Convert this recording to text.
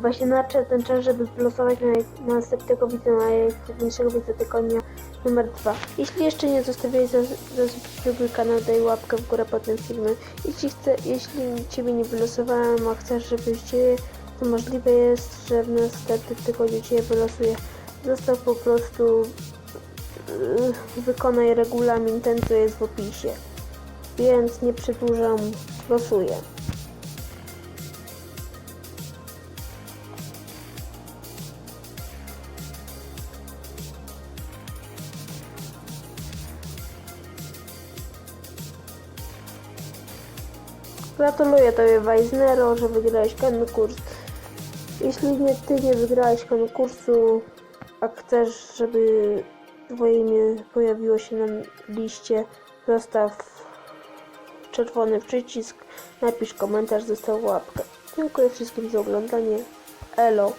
Właśnie nadszedł ten czas, żeby wylosować na, na następnego widza, na najważniejszego widza tygodnia numer 2. Jeśli jeszcze nie zostawiłeś, zas- zasubskrybuj kanał, daj łapkę w górę pod tym filmem. Jeśli, chcę, jeśli Ciebie nie wylosowałem, a chcesz, żebyś Cię, to możliwe jest, że w następnym tygodniu Cię wylosuję. Zostaw po prostu, yy, wykonaj regulamin, ten co jest w opisie. Więc nie przedłużam, losuję. Gratuluję Tobie Weisnero, że wygrałeś konkurs. Jeśli nie, Ty nie wygrałeś konkursu, a chcesz, żeby Twoje imię pojawiło się na liście, zostaw czerwony przycisk, napisz komentarz, zostaw łapkę. Dziękuję wszystkim za oglądanie. Elo.